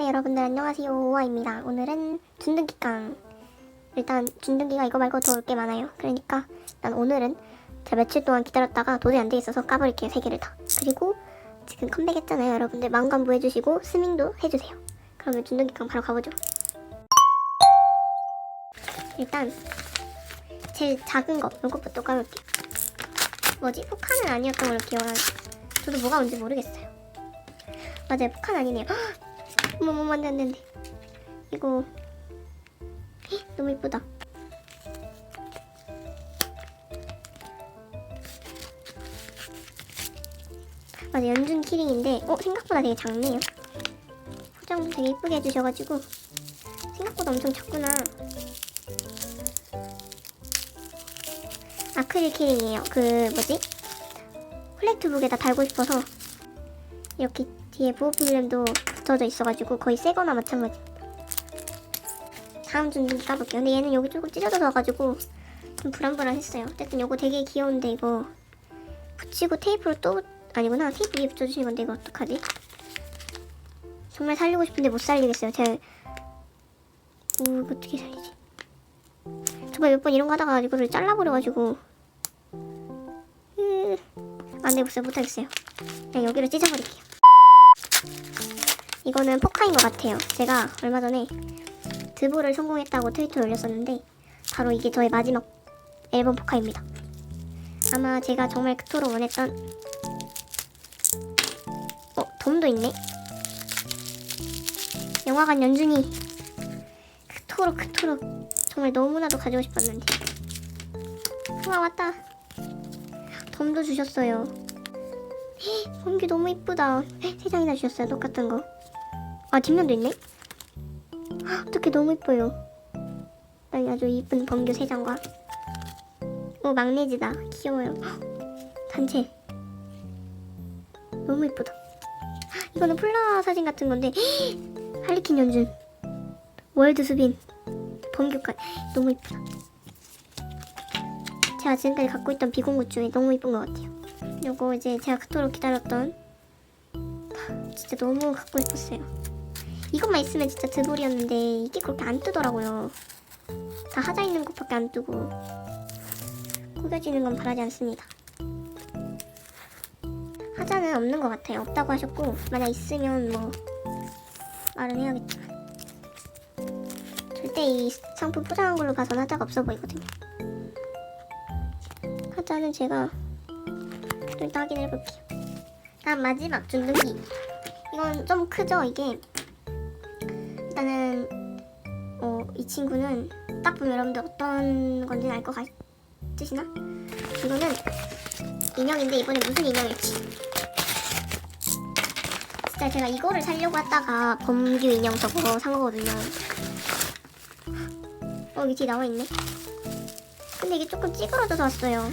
네 여러분들 안녕하세요. 오아입니다. 오늘은 준등기깡 일단 준등기가 이거 말고 더 올 게 많아요. 그러니까 일단 오늘은 제가 며칠 동안 기다렸다가 도저히 안 돼 있어서 까버릴게요 세 개를 다. 그리고 지금 컴백했잖아요 여러분들. 마음 간부 해주시고 스밍도 해주세요. 그러면 준등기깡 바로 가보죠. 일단 제일 작은 거 이것부터 까볼게요. 뭐지? 포카는 아니었던 걸로 기억하는데. 저도 뭐가 뭔지 모르겠어요. 맞아요. 포카는 아니네요. 어 안돼 안돼 안돼 이거. 헉, 너무 이쁘다. 맞아 연준 키링인데 어 생각보다 되게 작네요. 포장 되게 이쁘게 해주셔가지고. 생각보다 엄청 작구나. 아크릴 키링이에요. 그 뭐지? 콜렉트북에다 달고 싶어서. 이렇게 뒤에 부호 필름도 붙어져 있어가지고 거의 새거나 마찬가지입니다. 다음 준비 까볼게요. 근데 얘는 여기 조금 찢어져서 와가지고 좀 불안불안했어요. 어쨌든 이거 되게 귀여운데 이거 붙이고 테이프로 또 아니구나 테이프 위에 붙여주신 건데 이거 어떡하지? 정말 살리고 싶은데 못 살리겠어요. 제가 오 이거 어떻게 살리지? 정말 몇 번 이런 거 하다가 이거를 잘라버려가지고 으... 안 되겠어요. 못하겠어요. 그냥 여기로 찢어버릴게요. 이거는 포카인 것 같아요. 제가 얼마 전에 드보를 성공했다고 트위터에 올렸었는데 바로 이게 저의 마지막 앨범 포카입니다. 아마 제가 정말 그토록 원했던 어 돔도 있네. 영화관 연준이 그토록 그토록 정말 너무나도 가지고 싶었는데 우와 왔다. 돔도 주셨어요. 공기 너무 이쁘다. 세 장이나 주셨어요. 똑같은 거. 아 뒷면도 있네. 어떻게 너무 이뻐요. 아니 아주 이쁜 범규 세 장과. 오 막내지다. 귀여워요. 단체. 너무 이쁘다. 이거는 폴라 사진 같은 건데 할리퀸 연준. 월드 수빈. 범규까지 너무 이쁘다. 제가 지금까지 갖고 있던 비공구 중에 너무 이쁜 것 같아요. 요거 이제 제가 그토록 기다렸던 진짜 너무 갖고 싶었어요. 이것만 있으면 진짜 드볼이었는데 이게 그렇게 안 뜨더라고요. 다 하자 있는 것밖에 안 뜨고 구겨지는 건 바라지 않습니다. 하자는 없는 것 같아요. 없다고 하셨고 만약 있으면 뭐 말은 해야겠지만 절대 이 상품 포장한 걸로 봐서는 하자가 없어 보이거든요. 하자는 제가 좀 확인해 볼게요. 다음 마지막 준둥기. 이건 좀 크죠, 이게. 일단은 어, 이 친구는 딱 보면 여러분들 어떤 건지 알것 같으시나? 이거는 인형인데 이번에 무슨 인형일지. 진짜 제가 이거를 살려고 하다가 범규 인형 저거 산 거거든요. 어, 여기 뒤에 나와 있네. 근데 이게 조금 찌그러져서 왔어요.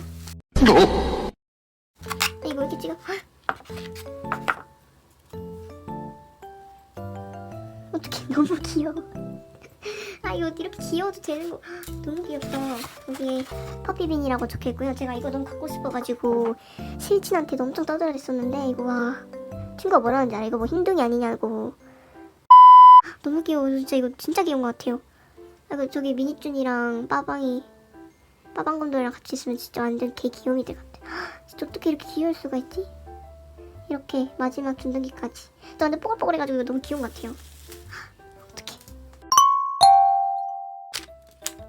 이거 이렇게 귀여워도 되는 거 너무 귀엽다. 여기에 퍼피빈이라고 적혀있고요. 제가 이거 너무 갖고 싶어가지고 실친한테도 엄청 떠들어 댔었는데 이거 와 친구가 뭐라는지 알아? 이거 뭐 흰둥이 아니냐고. 너무 귀여워. 진짜 이거 진짜 귀여운 것 같아요. 아, 그 저기 미니준이랑 빠방이 빠방검도랑 같이 있으면 진짜 완전 개 귀요미들 같아. 진짜 어떻게 이렇게 귀여울 수가 있지? 이렇게 마지막 준등기까지. 나 근데 뽀글뽀글해가지고 이거 너무 귀여운 것 같아요.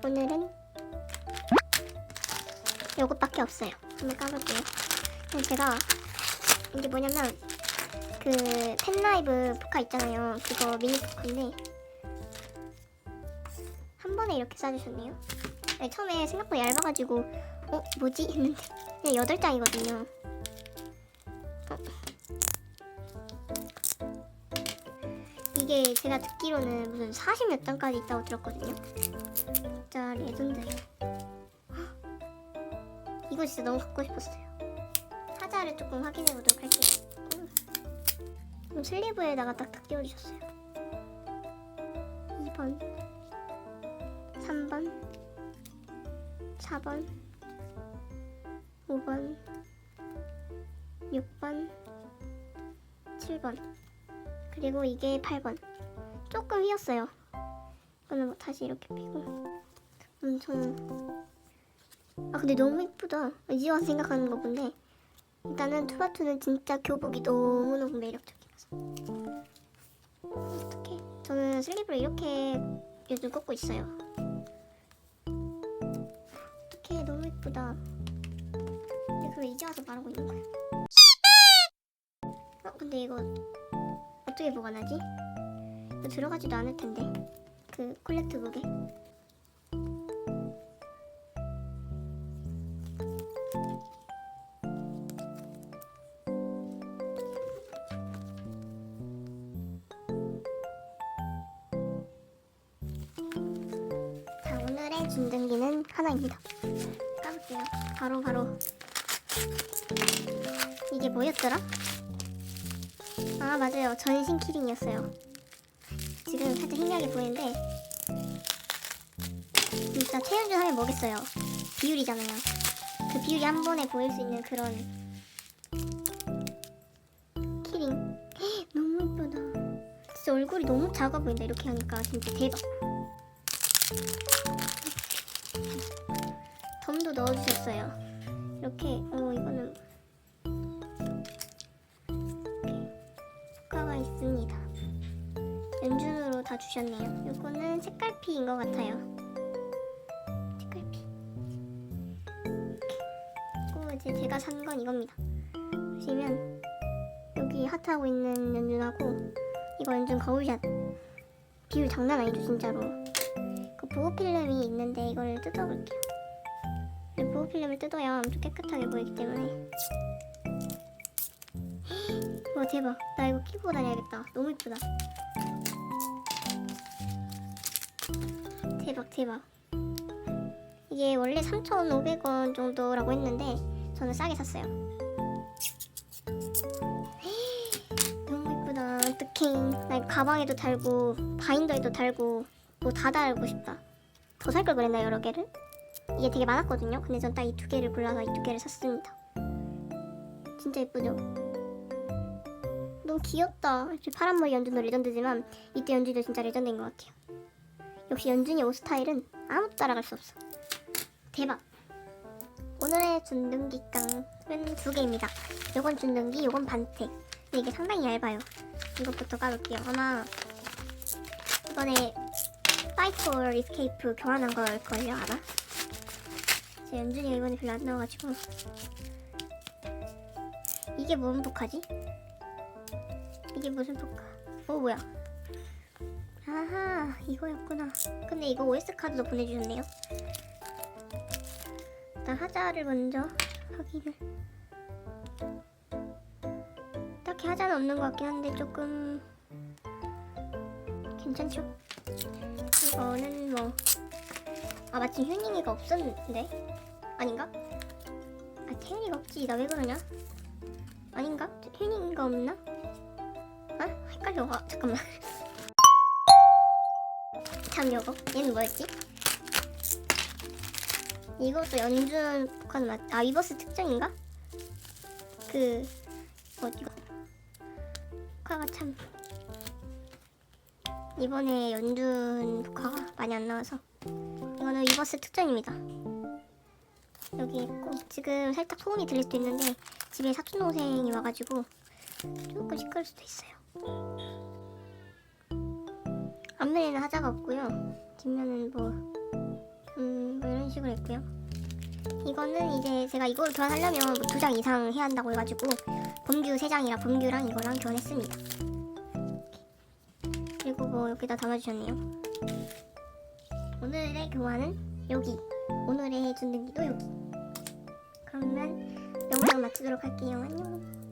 오늘은 요것밖에 없어요. 한번 까볼게요. 제가 이게 뭐냐면 그 펜라이브 포카 있잖아요. 그거 미니 포카인데 한 번에 이렇게 싸주셨네요. 아니, 처음에 생각보다 얇아가지고 어 뭐지 했는데 그냥 여덟 장이거든요. 이게 제가 듣기로는 무슨 40몇 장까지 있다고 들었거든요. 진짜 레전드예요. 헉. 이거 진짜 너무 갖고 싶었어요. 사자를 조금 확인해 보도록 할게요. 음. 슬리브에다가 딱딱 띄워주셨어요. 2번, 3번, 4번, 5번, 6번, 7번. 그리고 이게 8번. 조금 휘었어요. 이거는 뭐 다시 이렇게 피고 엄청 아 근데 너무 이쁘다. 이제 와서 생각하는 거 본데 일단은 투바투는 진짜 교복이 너무너무 매력적이라서 어떡해 저는 슬립을 이렇게 요즘 꽂고 있어요. 어떡해 너무 이쁘다. 근데 그걸 이제 와서 말하고 있는 거야. 어 근데 이거 어떻게 보관하지? 이거 들어가지도 않을 텐데. 그 콜렉트북에. 자 오늘의 준등기는 하나입니다. 까볼게요. 바로 바로. 이게 뭐였더라? 아 맞아요. 전신 키링이었어요. 지금 살짝 희미하게 보이는데 진짜 최현준 하면 뭐겠어요? 비율이잖아요. 그 비율이 한 번에 보일 수 있는 그런 키링. 헉, 너무 예쁘다. 진짜 얼굴이 너무 작아 보인다. 이렇게 하니까 진짜 대박. 덤도 넣어주셨어요. 이렇게 어 이거는 주셨네요. 이거는 색깔피인 것 같아요. 색깔피. 그리고 이제 제가 산 건 이겁니다. 보시면 여기 하트하고 있는 연준하고 이거 연준 거울샷. 비율 장난 아니죠 진짜로. 그 보호 필름이 있는데 이걸 뜯어볼게요. 이 보호 필름을 뜯어야 엄청 깨끗하게 보이기 때문에. 와 대박. 나 이거 끼고 다녀야겠다. 너무 이쁘다 대박 대박. 이게 원래 3,500원 정도라고 했는데 저는 싸게 샀어요. 너무 이쁘다. 어떡해. 나 가방에도 달고 바인더에도 달고 뭐 다 달고 싶다. 더 살 걸 그랬나 여러 개를? 이게 되게 많았거든요. 근데 전 딱 이 두 개를 골라서 이 두 개를 샀습니다. 진짜 예쁘죠? 너무 귀엽다. 역시 파란 머리 연준도 레전드지만 이때 연준도 진짜 레전드인 것 같아요 역시 연준이 옷 스타일은 아무도 따라갈 수 없어. 대박. 오늘의 준등기 깡은 두 개입니다. 요건 준등기 요건 근데 이게 상당히 얇아요. 이것부터 까볼게요. 아마 이번에 or escape 교환한 걸걸요 아마? 제 연준이가 이번에 별로 안 나와가지고. 이게 뭔 포카지? 이게 무슨 포카? 어 뭐야? 아하 이거였구나 근데 이거 OS 카드도 보내주셨네요 일단 하자를 먼저 확인을 딱히 하자는 없는 것 같긴 한데 조금 괜찮죠? 이거는 뭐 아 마침 휴닝이가 없었는데 아닌가? 아 태윤이가 없지 나 왜 그러냐? 아닌가? 휴닝이가 없나? 아 헷갈려 아 잠깐만 참 요거 얘는 뭐였지? 이것도 연준 북한 맞? 아 위버스 특정인가? 그 어디가? 북화가 참 이번에 연준 북화가 많이 안 나와서 이거는 위버스 특전입니다. 여기 있고 지금 살짝 소음이 들릴 수도 있는데 집에 사촌 동생이 와가지고 조금 시끄러울 수도 있어요. 앞면에는 하자가 없고요. 뒷면은 뭐, 음, 뭐 이런 식으로 있고요. 이거는 이제 제가 이걸 교환하려면 뭐 두장 이상 해야 한다고 해가지고 범규 세 장이라 범규랑 이거랑 교환했습니다. 그리고 뭐 여기다 담아주셨네요. 오늘의 교환은 여기. 오늘의 준등기도 여기. 그러면 영상 마치도록 할게요. 안녕.